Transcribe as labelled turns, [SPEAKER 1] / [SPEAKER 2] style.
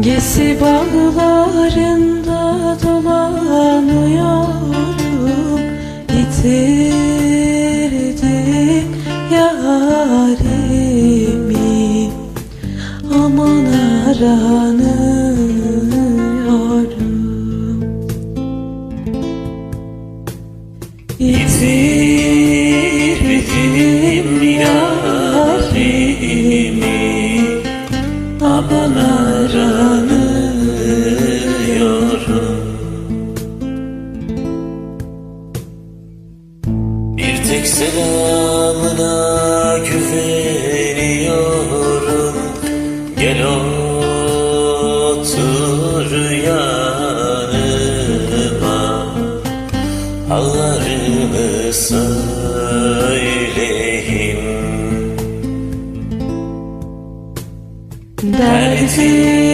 [SPEAKER 1] Gezi bağlarında dolanıyorum. Yitirdim yarimi. Aman aranıyorum. Yitirdim yarimi. Aman aranıyorum Tek selamına güveniyorum Gel otur yanıma. Hallarımı söyleyim Derdim